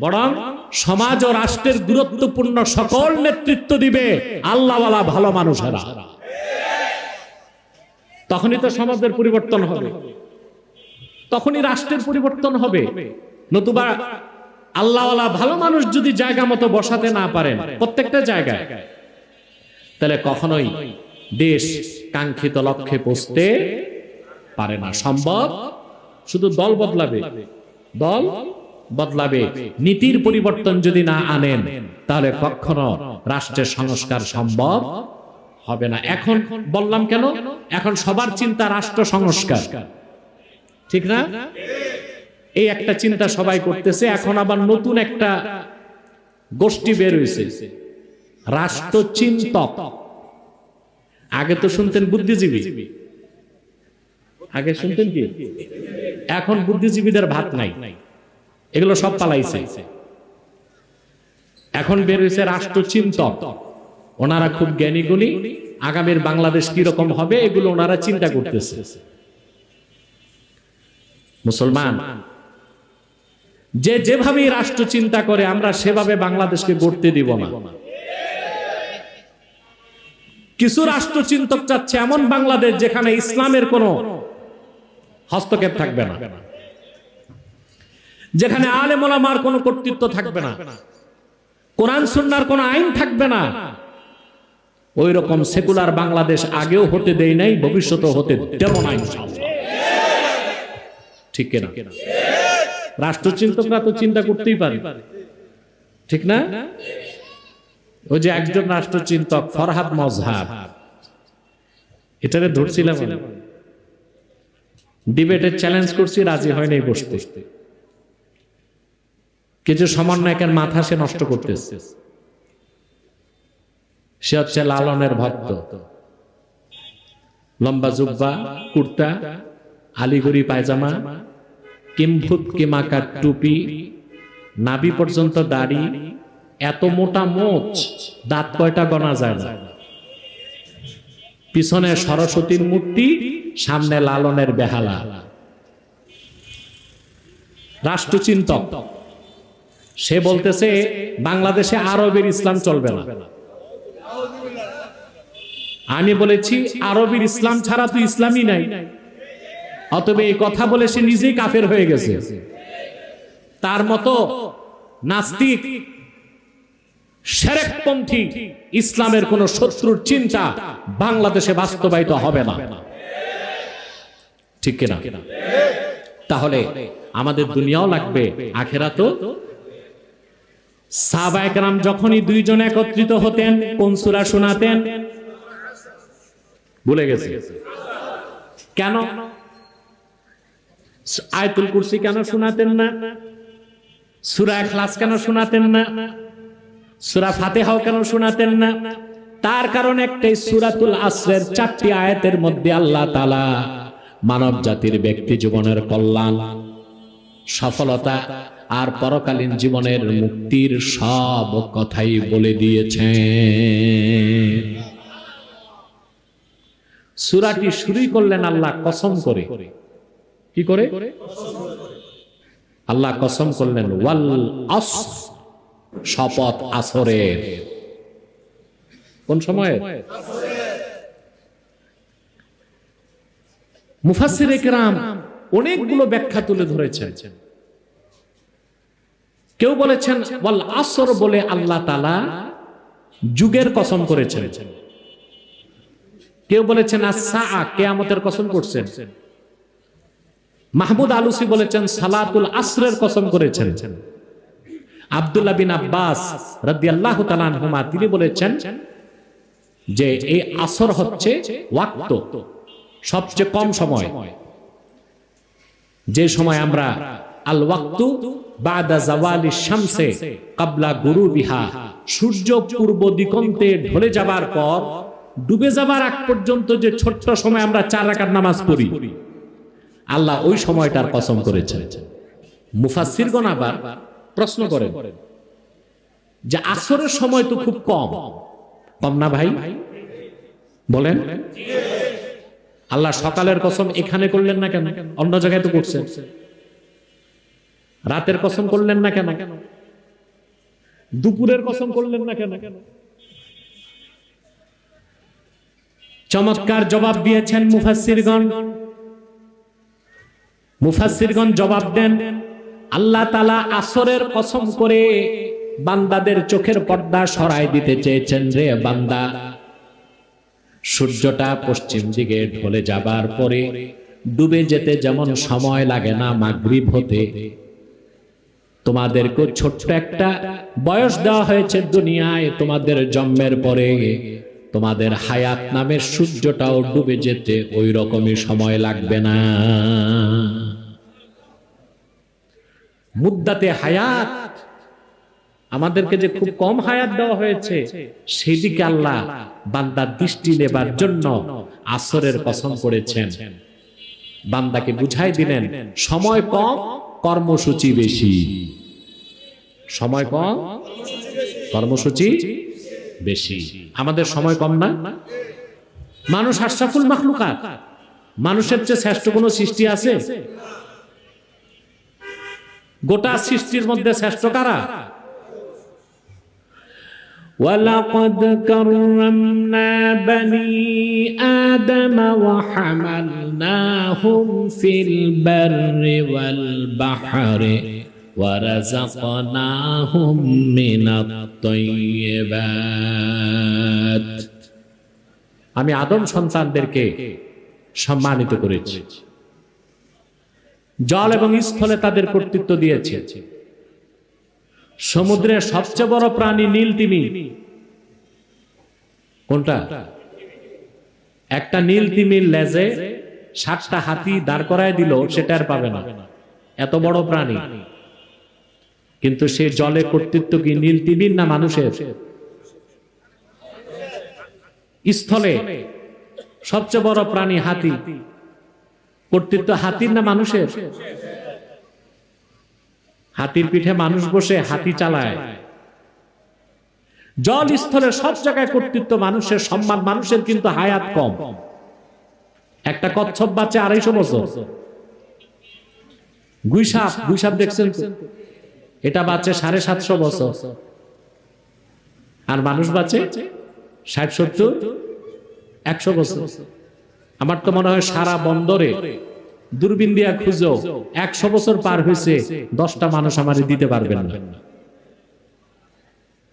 বরং সমাজ ও রাষ্ট্রের গুরুত্বপূর্ণ সকল নেতৃত্ব দিবে আল্লাহওয়ালা ভালো মানুষেরা। তখনই তো সমাজের পরিবর্তন হবে। তখনই রাষ্ট্রের পরিবর্তন হবে। নতুবা আল্লাহওয়ালা ভালো মানুষ যদি জায়গা মতো বসাতে না পারেন, প্রত্যেকটা জায়গায়, তাহলে কখনোই দেশ কাঙ্ক্ষিত লক্ষ্যে পৌঁছতে পারে না। সম্ভব? শুধু দল বদলাবে। দল বদলাবে। নীতির পরিবর্তন যদি না আনেন, তাহলে কখনো রাষ্ট্রের সংস্কার সম্ভব হবে না। এখন বললাম কেন? এখন সবার চিন্তা রাষ্ট্র সংস্কার। ঠিক না? এই একটা চিন্তা সবাই করতেছে, এখন আবার নতুন একটা গোষ্ঠী বের হয়েছে রাষ্ট্র রাষ্ট্রচিন্তক। আগে তো শুনতেন বুদ্ধিজীবী। আগে শুনতেন কি? এখন বুদ্ধিজীবীদের ভাত নাই। এগুলো সব পালাইছে। এখন বের হয়েছে রাষ্ট্রচিন্তক। ওনারা খুব জ্ঞানী গুণী আগামীর বাংলাদেশ কীরকম হবে এগুলো ওনারা চিন্তা করতেছে। মুসলমান, যে যেভাবেই রাষ্ট্র চিন্তা করে, আমরা সেভাবে বাংলাদেশকে গড়তে দিব না। কিছু রাষ্ট্রচিন্তক চাচ্ছে এমন বাংলাদেশ যেখানে ইসলামের কোন হস্তক্ষেপ থাকবে না। যেখানে আলে আলেমোলামার কোনো কর্তৃত্ব থাকবে না। কোরআন, সুন্নার কোনো আইন থাকবে না। ওই রকম সেকুলার বাংলাদেশ আগেও হতে দেয় নাই, ভবিষ্যতেও হতে দেব না ঠিক কিনা? রাষ্ট্রচিন্তকরা তো চিন্তা করতেই পারে। ঠিক না? ওই যে একজন রাষ্ট্রচিন্তক, ফরহাদ মজহাব। এটারে ধরছিলাম। ডিবেটের চ্যালেঞ্জ করছি, রাজি হয় নাই বসতে। কিছু সমন্বয়কের মাথা সে নষ্ট করতেছে। সে হচ্ছে লালনের ভক্ত। লম্বা জুব্বা, কুর্তা, আলিগুড়ি পায়জামা, কিম্ভুত, কিমাকার টুপি, নাভি পর্যন্ত দাড়ি, এত মোটা মোচ, দাঁত কয়টা গনা যায় না। পিছনে সরস্বতীর মূর্তি, সামনে লালনের বেহালা। রাষ্ট্রচিন্তক। সে বলতেছে, বাংলাদেশে আরবের ইসলাম চলবে না। আমি বলেছি, আরবের ইসলাম ছাড়া তো ইসলামই নাই। অতবে এই কথা বলে সে নিজেই কাফের হয়ে গেছে। তার মতো নাস্তিক, সেরেকপন্থী ইসলামের কোন শত্রুর চিন্তা বাংলাদেশে বাস্তবায়িত হবে না। ঠিক কিনা? তাহলে আমাদের দুনিয়াও লাগবে আখেরা তো সাহবায়করাম যখনই দুইজন একত্রিত হতেন, কোন সুরা শোনাতেন? ভুলে গেছে। কেন? আয়তুল কুরসি কেন শোনাতেন না? সুরা ইখলাস কেন শোনাতেন না? সূরা ফাতিহাও কেন শোনাতেন না? তার কারণ একটাই, সুরাতুল আসরের চারটি আয়াতের মধ্যে আল্লাহ তাআলা মানব জাতির ব্যক্তি জীবনের কল্যাণ, সফলতা আর পরকালীন জীবনের মুক্তির সব কথাই বলে দিয়েছেন। সূরাটি শুরুই করলেন আল্লাহ কসম করে। কি করে? আল্লাহ কসম করলেন, ওয়াল আস শপথ আসরের। কোন সময়ে? মুফাসসির একরাম অনেকগুলো ব্যাখ্যা তুলে ধরেছেন। কেউ বলেছেন, ওয়াল আসর বলে আল্লাহ তালা যুগের কসম করেছেন। কেউ বলেছেন আসা কেয়ামতের কসম করছেন। মাহমুদ আলুসি বলেছেন, সালাতুল আসরের কসম করেছেন। আব্দুল্লাহ বিন আব্বাস রাদিয়াল্লাহু তাআলা আনহুমা, তিনি বলেছেন যে, এই আসর হচ্ছে ওয়াক্ত, সবচেয়ে কম সময়। যে সময় আমরা আল ওয়াক্তু বাদা জাওয়ালি শামসে কাবলা গুরুবিহা। সূর্য পূর্ব দিগন্তে ঢলে যাবার পর, ডুবে যাবার আগ পর্যন্ত যে ছোট্ট সময় আমরা চার রাকাত নামাজ পড়ি, আল্লাহ ওই সময়টার কসম করেছেন। মুফাসসিরগণ আবার প্রশ্ন করেন যে আসরের সময় তো খুব কম। কম না ভাই? বলেন। আল্লাহ সকালের কসম এখানে করলেন না কেন? অন্য জায়গায় তো করছেন। রাতের কসম করলেন না কেন? দুপুরের কসম করলেন না কেন? চমৎকার জবাব দিয়েছেন মুফাসসিরগণ। মুফাসসিরগণ জবাব দেন, আল্লাহ তালা আসরের কসম করে বান্দাদের চোখের পর্দা সরাই দিতে চেয়েছেন রে বান্দা। সূর্যটা পশ্চিম দিকে ঢলে যাবার পরে ডুবে যেতে যেমন সময় লাগে না মাগরিব হতে। তোমাদেরকে ছোট্ট একটা বয়স দেওয়া হয়েছে দুনিয়ায়, তোমাদের জন্মের পরে। তোমাদের হায়াত নামের সূর্যটাও ডুবে যেতে ওই রকমই সময় লাগবে না। মুদ্দাতে হায়াত, আমাদেরকে যে খুব কম হায়াত দেওয়া হয়েছে সেই দিকে আল্লাহ বান্দার দৃষ্টি নেবার জন্য আসরের কসম করেছেন। বান্দাকে বুঝাই দিলেন, সময় কম কর্মসূচি বেশি। সময় কম? কর্মসূচি বেশি। আমাদের সময় কম না? মানুষ আশরাফুল মাখলুকাত। মানুষের চেয়ে শ্রেষ্ঠ কোনো সৃষ্টি আছে? গোটা সৃষ্টির মধ্যে শ্রেষ্ঠ কারা? ولقد كرمنا بني آدم وحملناهم في البر والبحر ورزقناهم من الطيبات আমি আদম সন্তানদেরকে সম্মানিত করেছি জল এবং স্থলে তাদের কর্তৃত্ব দিয়েছে সমুদ্রের সবচেয়ে বড় প্রাণী নীল তিমি। কোনটা? একটা নীল তিমির লেজে ষাটটা হাতি দাঁড় করায় দিল, সেটা আর পাবে না। এত বড় প্রাণী। কিন্তু সে জলে কর্তৃত্ব কি নীল তিমির না মানুষের? স্থলে সবচেয়ে বড় প্রাণী হাতি। কর্তৃত্ব হাতির না মানুষের? হাতির পিঠে মানুষ বসে হাতি চালায়। জল স্থলে সব জায়গায় কর্তৃত্ব, মানুষের সম্মান, মানুষের কিন্তু হায়াত কম। একটা কচ্ছপ বাচ্চা আড়াইশো বছর। গুইসাপ গুইসাপ দেখছেন এটা বাচ্চা সাড়ে সাতশো বছর। আর মানুষ বাঁচে ষাট, সত্তর, একশো বছর। আমার তো মনে হয় সারা বন্দরে দূরবীন দিয়া খুঁজো একশো বছর পার হয়েছে, দশটা মানুষ আমারে দিতে পারবেন না।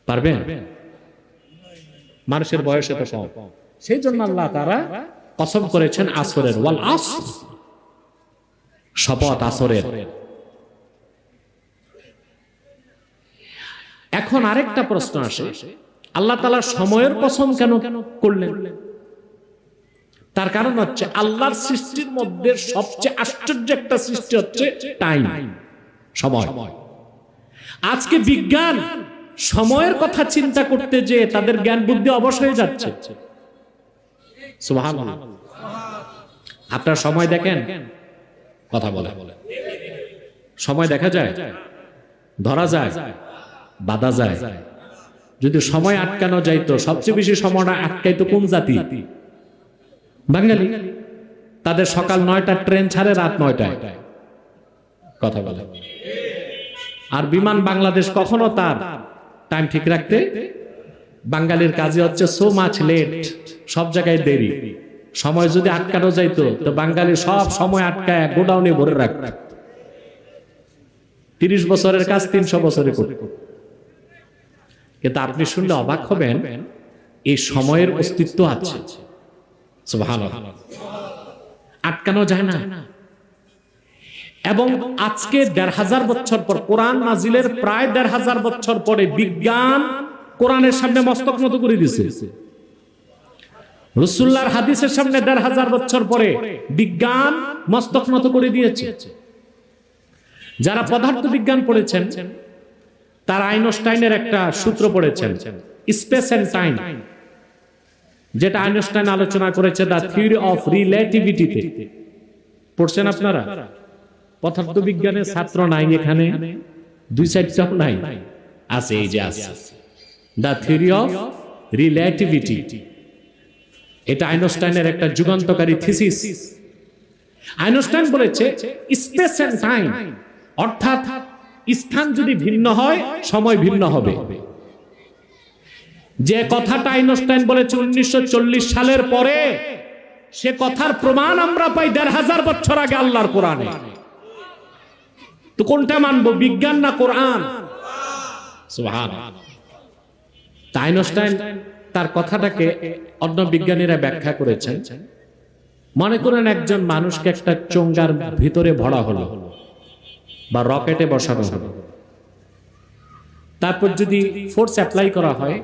পারবেন? মানুষের বয়সে তো কম। সেই জন্য আল্লাহ তারা কসম করেছেন আসরের। ওয়াল আস শপথ আসরের। এখন আরেকটা প্রশ্ন আসে। আল্লাহ তালা সময়ের কসম কেন কেন করলেন? তার কারণ হচ্ছে আল্লাহর সৃষ্টির মধ্যে সবচেয়ে আশ্চর্য একটা সৃষ্টি হচ্ছে টাইম সময়। আজকে বিজ্ঞান সময়ের কথা চিন্তা করতে যে তাদের জ্ঞান বুদ্ধি অবশ হয়ে যাচ্ছে। আপনার সময় দেখেন? কথা বলে সময় দেখা যায়, ধরা যায়, বাধা যায়। যদি সময় আটকানো যাইতো, সবচেয়ে বেশি সময়টা আটকাইতো কোন জাতি? বাঙালি, তাদের সকাল নয়টা ট্রেন ছাড়ে রাত নয়টায়। কথা বলে। আর বিমান বাংলাদেশ কখনো তার টাইম ঠিক রাখতে? বাঙালির কাজে হচ্ছে সো মাছ লেট সব জায়গায় দেরি। সময় যদি আটকানো যাইতো, তো বাঙালি সব সময় আটকায় গোডাউনে ভরে রাখত। তিরিশ বছরের কাজ তিনশো বছরে করত। কিন্তু আপনি শুনলে অবাক হবেন, এই সময়ের অস্তিত্ব আছে। আটকানো যায় না। এবং আজকে দেড় হাজার বছর পর কোরআন নাজিলের প্রায় দেড় হাজার বছর পরে বিজ্ঞান কোরআনের সামনে মস্তক মতো করে দিছে। রসুল্লাহর হাদিসের সামনে দেড় হাজার বছর পরে বিজ্ঞান মস্তক মতো করে দিয়েছে। যারা পদার্থ বিজ্ঞান পড়েছেন, তারা আইনস্টাইনের একটা সূত্র পড়েছেন, স্পেস এন্ড টাইম। যেটা আইনস্টাইন আলোচনা করেছে দ্য থিওরি অফ রিলেটিভিটিতে। পড়ছেন আপনারা? পদার্থ বিজ্ঞানের ছাত্র নাই এখানে, দুই সাইডটাও নাই। আছে, এই যে আছে। The theory of relativity. এটা আইনস্টাইনের একটা যুগান্তকারী থিসিস। আইনস্টাইন বলেছে, স্পেস এন্ড টাইম, অর্থাৎ স্থান যদি ভিন্ন হয়, সময় ভিন্ন হবে। যে কথাটা আইনস্টাইন বলেছে উনিশশো চল্লিশ সালের পরে, সে কথার প্রমাণ আমরা পাই দেড় হাজার বছর আগে আল্লাহর কোরআনে। তো কোনটা মানবো, বিজ্ঞান না কোরআন? আইনস্টাইন তার কথাটাকে অন্য বিজ্ঞানীরা ব্যাখ্যা করেছেন। মনে করেন একজন মানুষকে একটা চোঙ্গার ভিতরে ভরা হলো বা রকেটে বসানো হলো। তারপর যদি ফোর্স অ্যাপ্লাই করা হয়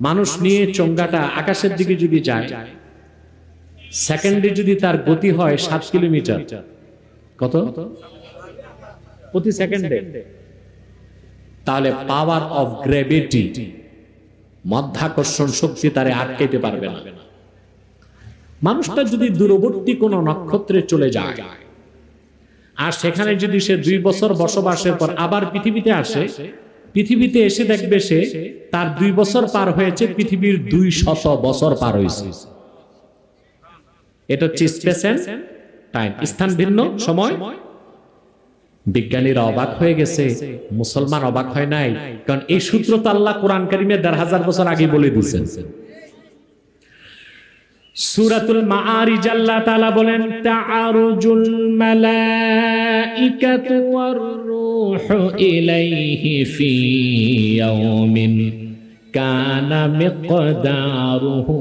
মানুষ নিয়ে চোঙ্গাটা আকাশের দিকে যদি যায় সেকেন্ডে যদি তার গতি হয় সাত কিলোমিটার। কত? প্রতি সেকেন্ডে। তাহলে পাওয়ার অফ গ্র্যাভিটি মধ্যাকর্ষণ শক্তি তারে আটকাইতে পারবে না। মানুষটা যদি দূরবর্তী কোনো নক্ষত্রে চলে যায় আর সেখানে যদি সে দুই বছর বসবাসের পর আবার পৃথিবীতে আসে পৃথিবীতে এসে দেখবে সে তার দুই বছর পার হয়েছে, পৃথিবীর দুই শত বছর পার হয়েছে। এটা হচ্ছে স্পেস টাইম। স্থান ভিন্ন, সময়। বিজ্ঞানীরা অবাক হয়ে গেছে, মুসলমান অবাক হয় নাই, কারণ এই সূত্র তো আল্লাহ কোরআন কারিমে দেড় হাজার বছর আগে বলে দিয়েছেন। সুরাতুল মাআরিজ আল্লাহ তাআলা বলেন, তাআরুজুল মালাইকাতু ওয়ার ইলাইহি ফি ইয়াউমিন কানা মিকদারুহু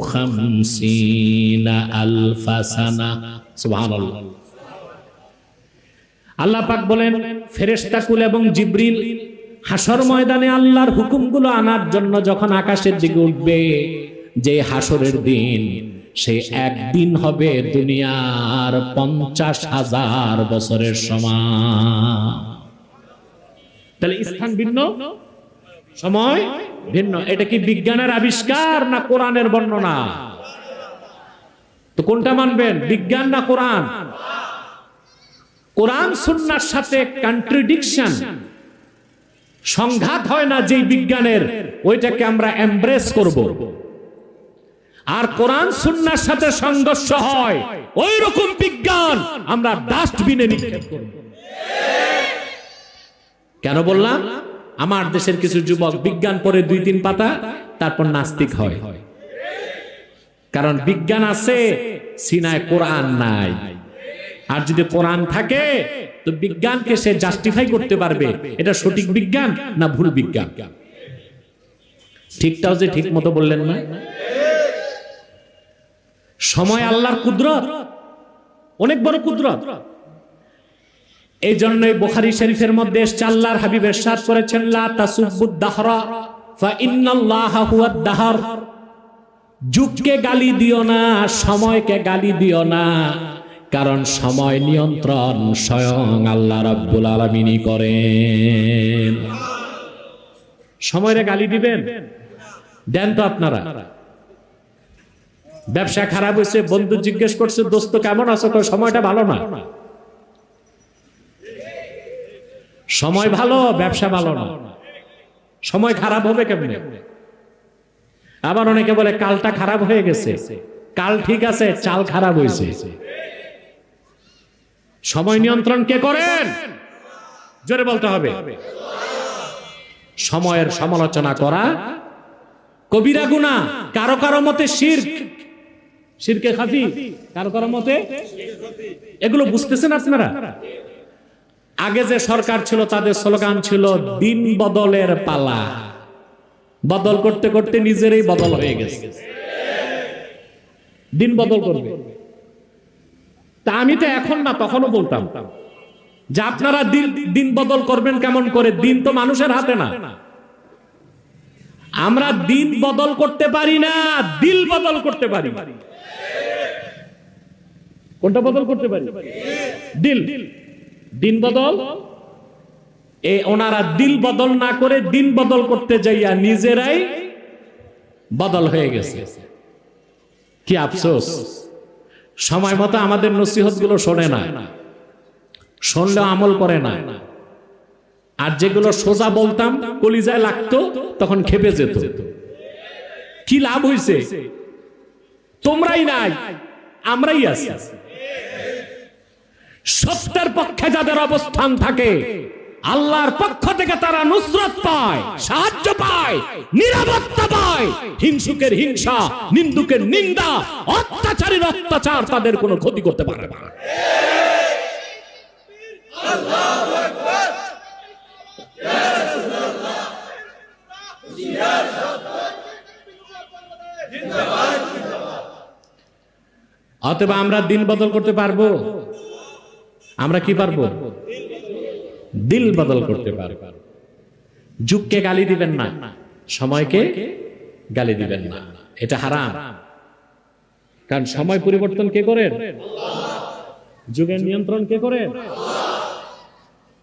50 আলফা সানা। সুবহানাল্লাহ। আল্লাহ পাক বলেন ফেরেশতাকুল এবং জিব্রিল হাসর ময়দানে আল্লাহর হুকুমগুলো আনার জন্য যখন আকাশের দিকে উঠবে যে হাসরের দিন, সে একদিন হবে দুনিয়ার পঞ্চাশ হাজার বছরের সমান। ভিন্ন? সময় ভিন্ন। এটা কি বিজ্ঞানের আবিষ্কার না কোরআনের বর্ণনা? তো কোনটা মানবেন, বিজ্ঞান না কোরআন? কোরআন সুন্নার সাথে কন্ট্রিডিকশন সংঘাত হয় না যেই বিজ্ঞানের, ওইটাকে আমরা এমব্রেস করব। আর কোরআন সুন্নার সাথে সংঘর্ষ হয় ওই রকম বিজ্ঞান আমরা ডাস্টবিনে নিক্ষেপ করব। কেন বললাম? আমার দেশের কিছু যুবক বিজ্ঞান পড়ে দুই তিন পাতা, তারপর নাস্তিক হয়। কারণ বিজ্ঞান আছে, সিনায় কোরআন নাই। আর যদি কোরআন থাকে, তো বিজ্ঞানকে সে জাস্টিফাই করতে পারবে। এটা সঠিক বিজ্ঞান না ভুল বিজ্ঞান? ঠিকটাও যে ঠিক মতো বললেন না? সময় আল্লাহর কুদরত। অনেক বড় কুদরত। এই জন্যই বুখারী শরীফের মধ্যে এসছে আল্লাহর হাবিব ইরশাদ করেছেন লা তাসুব্বুদ ফা ইন্নাল্লাহা হুয়াদ দাহর। যুগকে গালি দিও না সময়কে গালি দিও না কারণ সময় নিয়ন্ত্রণ স্বয়ং আল্লাহ রাব্বুল আলামিনই করেন। সময়ের গালি দিবেন? দেন তো আপনারা। ব্যবসা খারাপ হয়েছে, বন্ধু জিজ্ঞেস করছে, দোস্ত, কেমন আছো? সময়টা ভালো না। সময় ভালো, ব্যবসা ভালো না। সময় খারাপ হবে কেমনে? আবার অনেকে বলে, কালটা খারাপ হয়ে গেছে। কাল ঠিক আছে, চাল খারাপ হয়েছে। সময় নিয়ন্ত্রণ কে করেন? জোরে বলতে হবে। সময়ের সমালোচনা করা কবিরা গুণা কারও কারও মতে শির্ক। শিরকে খাফি, কারও কারও মতে এগুলো বুঝতেছেন আপনারা? আগে যে সরকার ছিল, তাদের স্লোগান ছিল, দিন বদলের পালা। বদল করতে করতে নিজেরই বদল হয়ে গেছে। দিন বদল করবে। তা আমি তো এখন না, তখনও বলতাম যে আপনারা দিন বদল করবেন কেমন করে? দিন তো মানুষের হাতে না। আমরা দিন বদল করতে পারি না, দিল বদল করতে পারি। কোনটা বদল করতে পারি? দিল। দিন বদল? এ ওনারা দিল বদল না করে দিন বদল করতে যাইয়া নিজেরাই বদল হয়ে গেছে। কি আফসোস। সময় মতো আমাদের নসিহতগুলো শোনে না। শুনলেও আমল করে না। আর যেগুলো সোজা বলতাম, কলিজায় লাগতো, তখন খেপে যেত। কি লাভ হইছে? তোমরাই নাই, আমরাই আছি। সত্যের পক্ষে যাদের অবস্থান থাকে, আল্লাহর পক্ষ থেকে তারা নুসরত পায়, সাহায্য পায়, নিরাপত্তা পায়। হিংসুকের হিংসা, নিন্দুকের নিন্দা, অত্যাচারীর অত্যাচার তাদের কোনো ক্ষতি করতে পারে না। অতএব আমরা দিন বদল করতে পারব? আমরা কি পারব? দিল বদল করতে পারব। যুগকে গালি দিবেন না, সময়কে গালি দিবেন না। এটা হারাম। কারণ সময় পরিবর্তন কে করেন? যুগের নিয়ন্ত্রণ কে করেন?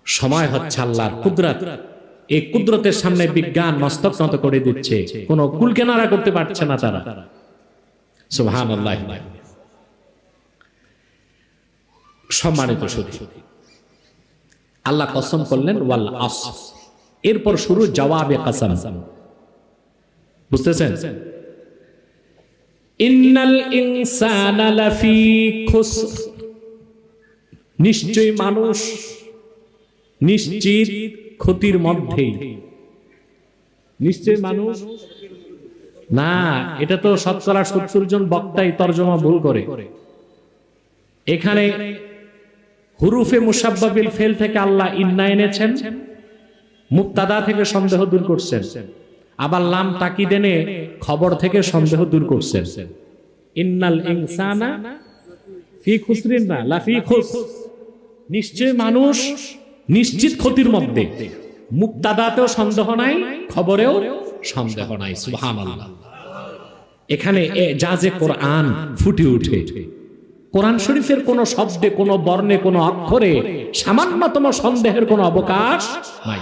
সময় হচ্ছে আল্লাহর কুদরত। এই কুদরতের সামনে বিজ্ঞান মস্তক নত করে দিচ্ছে। কোন কুলকেনারা করতে পারছে না তারা। সুবহানাল্লাহ। সম্মানিত শুধু আল্লাহ কসম করলেন, ওয়াল আস। এরপর শুরু জবাবে কাসাম। বুঝতেছেন? ইন্নাল ইনসানা লাফি খুসর। নিশ্চয় মানুষ নিশ্চিত ক্ষতির মধ্যেই। নিশ্চয় মানুষ? না, এটা তো শতকরা সত্তর জন বক্তাই তর্জমা ভুল করে। এখানে হুরুফে মুসাব্বাবিল ফেল থেকে আল্লাহ ইন্না এনেছেন। মুক্তাদা থেকে সন্দেহ দূর করছেন। আবার লাম তাকি এনে খবর থেকে সন্দেহ দূর করছেন। ইন্নাল ইনসানা ফি খুসরিন না লাফি খুস। নিশ্চয় মানুষ নিশ্চিত ক্ষতির মধ্যে। মুক্তাদাতেও সন্দেহ নাই, খবরেও সন্দেহ নাই, সুবহানাল্লাহ। এখানে যা যে কোরআন ফুটে উঠে। কোরআন শরীফের কোন শব্দে, কোন বর্ণে, কোন অক্ষরে সামান্যতম সন্দেহের কোনো অবকাশ নাই।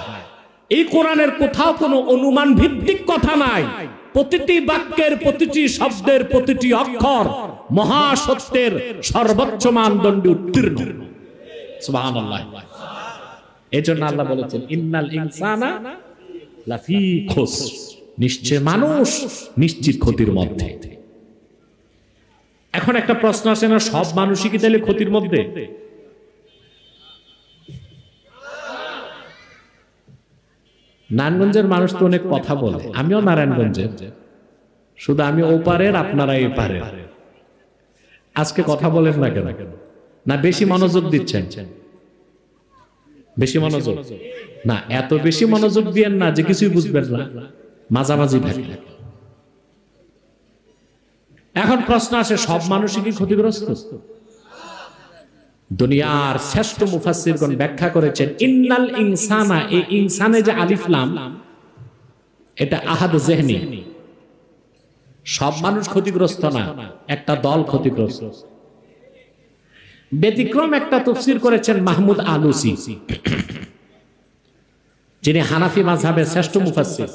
এই কোরআনের কোথাও কোনো অনুমান ভিত্তিক কথা নাই। প্রতিটি বাক্যের, প্রতিটি শব্দের, প্রতিটি অক্ষর মহাসত্যের সর্বোচ্চ মানদণ্ডে উত্তীর্ণ। এই জন্য আল্লাহ বলেছেন, ইন্নাল ইনসানা লাফি নিশ্চয় মানুষ নিশ্চিত ক্ষতির মধ্যে। এখন একটা প্রশ্ন আসে না, সব মানুষই কি তাহলে ক্ষতির মধ্যে? নারায়ণগঞ্জের মানুষ তো অনেক কথা বলে। আমিও নারায়ণগঞ্জের। শুধু আমি ওপারের আপনারা এই পারে আজকে কথা বলেন না কেন? না, বেশি মনোযোগ দিচ্ছেন। বেশি মনোযোগ? না, এত বেশি মনোযোগ দিয়েন না যে কিছুই বুঝবেন না। মাঝামাঝি থাকে। এখন প্রশ্ন আসে সব মানুষই কি ক্ষতিগ্রস্ত? দুনিয়ার শ্রেষ্ঠ মুফাসসিরগণ ব্যাখ্যা করেছেন ইন্নাল ইনসানা এই ইনসানে যে আলিফলাম এটা আহাদ জেহনি। সব মানুষ ক্ষতিগ্রস্ত না একটা দল ক্ষতিগ্রস্ত। ব্যতিক্রম একটা তফসির করেছেন মাহমুদ আলুসি যিনি হানাফি মাঝহাবের শ্রেষ্ঠ মুফাসসির।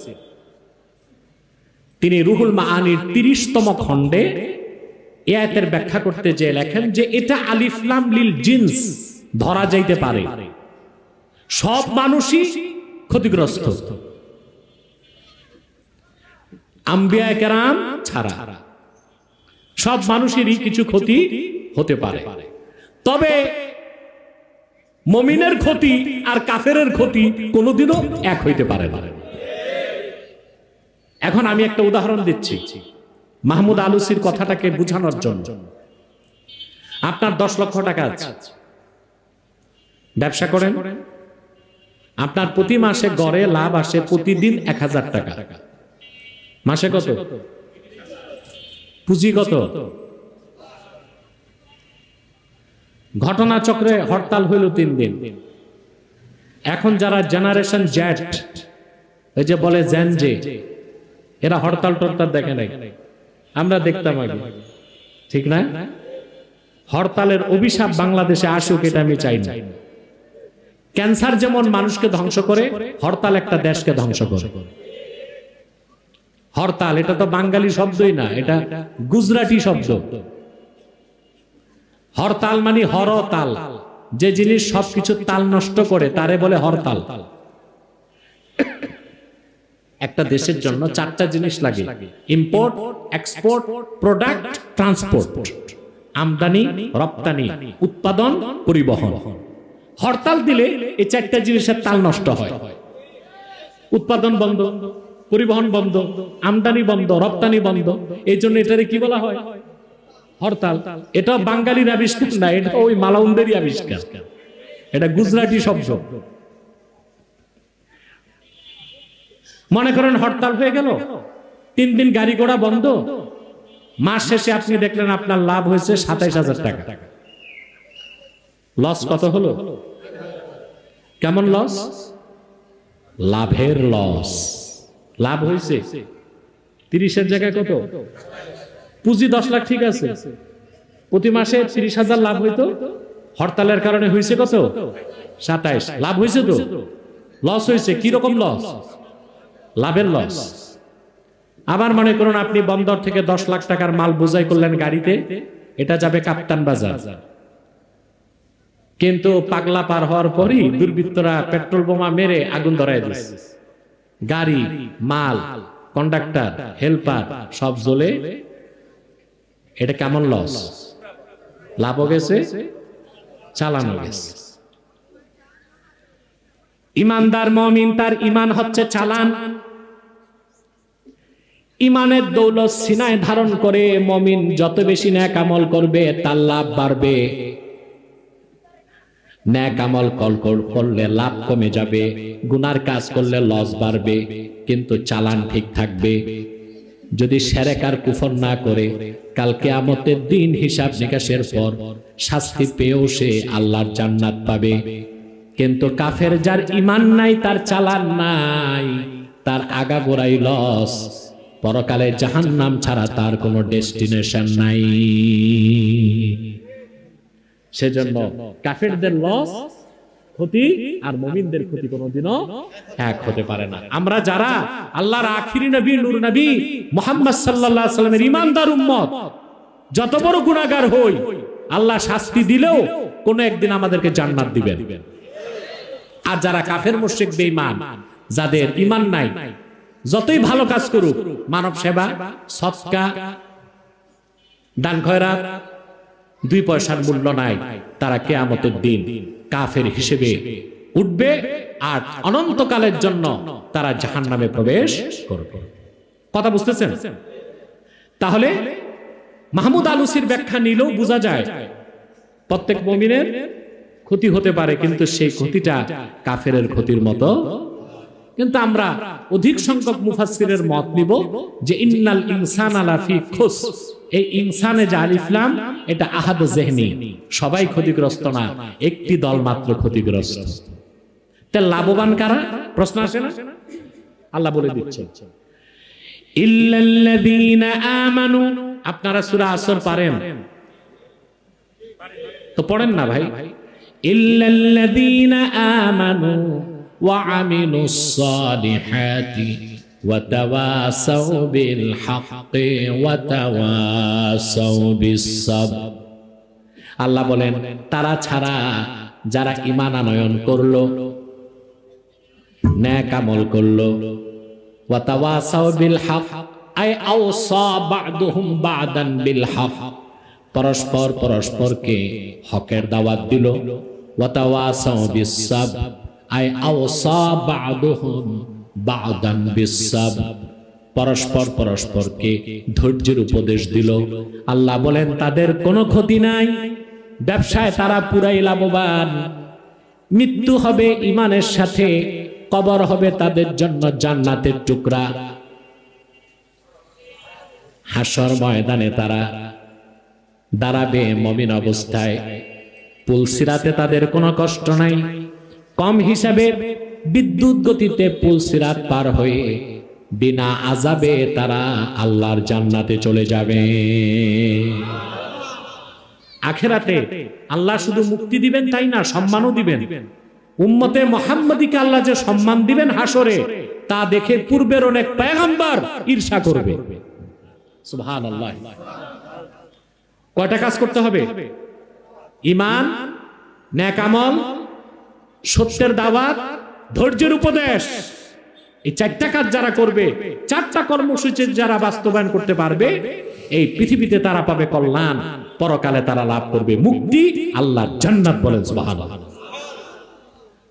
তিনি রুহুল মাআনির তিরিশতম খণ্ডে এ ব্যাখ্যা করতে যে লেখেন যে এটা আলিফলাম লিল জিন্স, ধরা যাইতে পারে। সব মানুষই ক্ষতিগ্রস্ত। আম্বিয়া ছাড়া সব মানুষেরই কিছু ক্ষতি হতে পারে। তবে মমিনের ক্ষতি আর কাফেরের ক্ষতি কোনোদিনও এক হইতে পারে না। এখন আমি একটা উদাহরণ দিচ্ছি। মাহমুদ আলুসির কথাটাকে বুঝানোর জন্য। আপনার দশ লক্ষ টাকা আছে। ব্যবসা করেন। আপনার প্রতি মাসে গড়ে লাভ আসে প্রতিদিন এক হাজার টাকা। মাসে কত? পুঁজি কত? ঘটনা চক্রে হরতাল হইল তিন দিন। এখন যারা জেনারেশন জ্যাট ওই যে বলে জ্যান যে এরা হরতাল টরতাল দেখে নাই। আমরা দেখতাম আগে। ঠিক না? হরতালের অভিশাপ বাংলাদেশে আসুক এটা আমি চাই না। ক্যান্সার যেমন মানুষকে ধ্বংস করে, হরতাল একটা দেশকে ধ্বংস করে। হরতাল, এটা তো বাঙালি শব্দই না, এটা গুজরাটি শব্দ। হরতাল মানে হরতাল। যে জিনিস সবকিছু তাল নষ্ট করে, তারে বলে হরতাল। একটা দেশের জন্য চারটা জিনিস লাগে। ইম্পোর্ট এক্সপোর্ট প্রোডাক্ট ট্রান্সপোর্ট আমদানি রপ্তানি উৎপাদন পরিবহন। হরতাল দিলে এই চারটা জিনিসের তাল নষ্ট হয়। উৎপাদন বন্ধ পরিবহন বন্ধ আমদানি বন্ধ রপ্তানি বন্ধ। এই জন্য এটারে কি বলা হয়? হরতাল। এটা বাঙালির আবিষ্কার না এটা ওই মালাউন্দেরই আবিষ্কার। এটা গুজরাটি শব্দ। মনে করেন হরতাল হয়ে গেল? তিন দিন গাড়ি ঘোড়া বন্ধ। মাস শেষে আপনি দেখলেন আপনার লাভ হয়েছে সাতাইশ হাজার টাকা। লস কত হলো? কেমন লস লাভের লস লাভ হয়েছে। তিরিশের জায়গায় কত? পুঁজি দশ লাখ ঠিক আছে। প্রতি মাসে তিরিশ হাজার লাভ হইতো। হরতালের কারণে হয়েছে কত? সাতাইশ। লাভ হয়েছে তো? লস হয়েছে। কীরকম লস লাভের লস আবার মনে করুন আপনি বন্দর থেকে দশ লাখ টাকার মাল বোঝাই করলেন গাড়িতে, এটা যাবে কাপ্তান বাজার। কিন্তু পাগলা পার হওয়ার পরই দুর্বৃত্তরা পেট্রোল বোমা মেরে আগুন ধরায় দিচ্ছে গাড়ি, মাল কন্ডাক্টর হেল্পার সব জ্বলে, এটা কেমন লস লাভও গেছে চালানো গেছে। ইমানদার মমিন, তার ইমান হচ্ছে চালান। ইমানের দৌলত সিনায় ধারণ করে মমিন যত বেশি ন্যাক আমল করবে, তার লাভ বাড়বে। ন্যাক আমল কল করলে লাভ কমে যাবে, গুনার কাজ করলে লস বাড়বে, কিন্তু চালান ঠিক থাকবে। যদি সেরেকার কুফর না করে কালকে আমতের দিন হিসাব নিকাশের পর শাস্তি পেয়েও সে আল্লাহর জান্নাত পাবে। কিন্তু কাফের যার ইমান নাই, তার চালান নাই, তার আগাগোড়াই লস। পরকালে জাহান্নাম ছাড়া তার কোনো ডেস্টিনেশন নাই। সেজন্য কাফেরদের লস, ক্ষতি আর মুমিনদের ক্ষতি কোনোদিনও এক হতে পারে না। আমরা যারা আল্লাহর আখিরি নবী, নূর নবী, মোহাম্মদ আলাইহি সাল্লামের ঈমানদার উম্মত, যত বড় গুনাহগার হই, আল্লাহ শাস্তি দিলেও কোন একদিন আমাদেরকে জান্নাত দিবেন। আর যারা কাফের, মুশরিক, বেঈমান, যাদের ঈমান নাই যতই ভালো কাজ করুক, মানব সেবা, সৎকা দান খয়রাত দুই পয়সার মূল্য নাই, তারা কেয়ামতের দিন কাফের হিসেবে উঠবে আর অনন্তকালের জন্য তারা জাহান নামে প্রবেশ করবে। কথা বুঝতেছেন? তাহলে মাহমুদ আলুসির ব্যাখ্যা নিলেও বোঝা যায়, প্রত্যেক মমিনের ক্ষতি হতে পারে, কিন্তু সেই ক্ষতিটা কাফেরের ক্ষতির মতো কিন্তু আমরা অধিক সংখ্যক মুফাসসিরের মত নিব যে ইন্নাল ইনসান আলাফি খুস এই ইনসানে যে আলিফলাম এটা আহাদ জেহনি। সবাই ক্ষতিগ্রস্ত না, একটি দল মাত্র ক্ষতিগ্রস্ত। তা লাভবান কারা? প্রশ্ন আসে না? আল্লাহ বলে আমানু, আপনারা সূরা আসর পারেন। তো পড়েন না ভাই। ইল্লাল্লাযীনা আমানু ওয়া তাওয়াসাউ বিল হাক্কি ওয়া তাওয়াসাউ আল্লাহ বলেন, তারা ছাড়া যারা ঈমান আনয়ন করল, ন্যাক আমল করল ওয়া তাওয়াসাউ বিল হক আই আওসা বা'দুহুম বা'দান বিল হক পরস্পর পরস্পরকে হকের দাওয়াত দিল, ওয়াতাওয়াসাউ বিসাব আই আওসা বা'দুহুম বা'দান বিসাব। পরস্পর পরস্পরকে ধৈর্যের উপদেশ দিল। আল্লাহ বলেন, তাদের কোনো ক্ষতি নাই। ব্যবসায় তারা পুরাই লাভবান। মৃত্যু হবে ইমানের সাথে, কবর হবে তাদের জন্য জান্নাতের টুকরা। হাসর ময়দানে তারা দাঁড়াবে মমিন অবস্থায়। পুলসিরাতে তাদের কোনো কষ্ট নাই। কম হিসাবে বিদ্যুৎ গতিতে পুলসিরাত পার হয়ে বিনা আজাবে তারা আল্লাহর জান্নাতে চলে যাবে। আখেরাতে আল্লাহ শুধু মুক্তি দিবেন তাই না, সম্মানও দিবেন। উম্মতে মোহাম্মদীকে আল্লাহ যে সম্মান দিবেন হাসরে তা দেখে পূর্বের অনেক পেগম্বর ঈর্ষা করবে। সুবহানাল্লাহ। কয়টা কাজ করতে হবে? ইমান ন্যাকামল সত্যের দাওয়াত, ধৈর্যের উপদেশ। এই চারটা কাজ যারা করবে, চারটা কর্মসূচি যারা বাস্তবায়ন করতে পারবে, এই পৃথিবীতে তারা পাবে কল্যাণ, পরকালে তারা লাভ করবে মুক্তি, আল্লাহ জান্নাত বলেন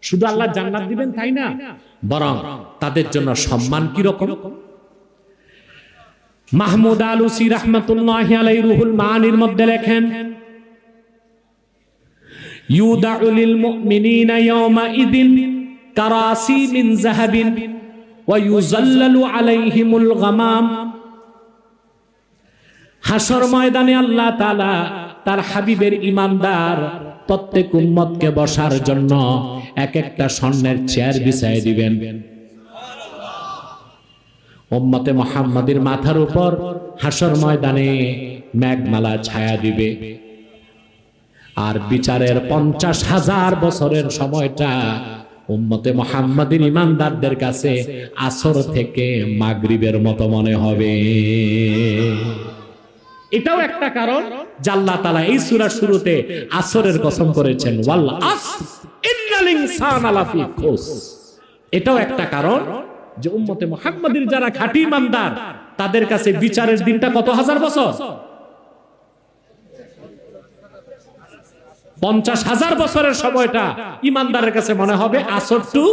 শুধু আল্লাহ জান্নাত দিবেন তাই না? বরং তাদের জন্য সম্মান কি রকম? মাহমুদ আলুসি রহমতুল্লাহ আলাই রুহুল মানির মধ্যে লেখেন হাসর ময়দানে আল্লাহ তার হাবিবের ইমানদার প্রত্যেক উম্মতকে বসার জন্য এক একটা স্বর্ণের চেয়ার বিছায় দিবেন। উম্মতে মোহাম্মদের মাথার উপর হাসর ময়দানে ম্যাগমালা ছায়া দিবে। আর বিচারের পঞ্চাশ হাজার বছরের সময়টা উম্মতে মোহাম্মদের ইমানদারদের কাছে আসর থেকে মাগরিবের মতো মনে হবে। এটাও একটা কারণ জাল্লা তালা এই সুরার শুরুতে আসরের কসম করেছেন এটাও একটা কারণ যে উম্মতে মোহাম্মদের যারা খাঁটি ইমানদার, তাদের কাছে বিচারের দিনটা কত হাজার বছর? পঞ্চাশ হাজার বছরের সময়টা ইমানদারের কাছে মনে হবে আসর টু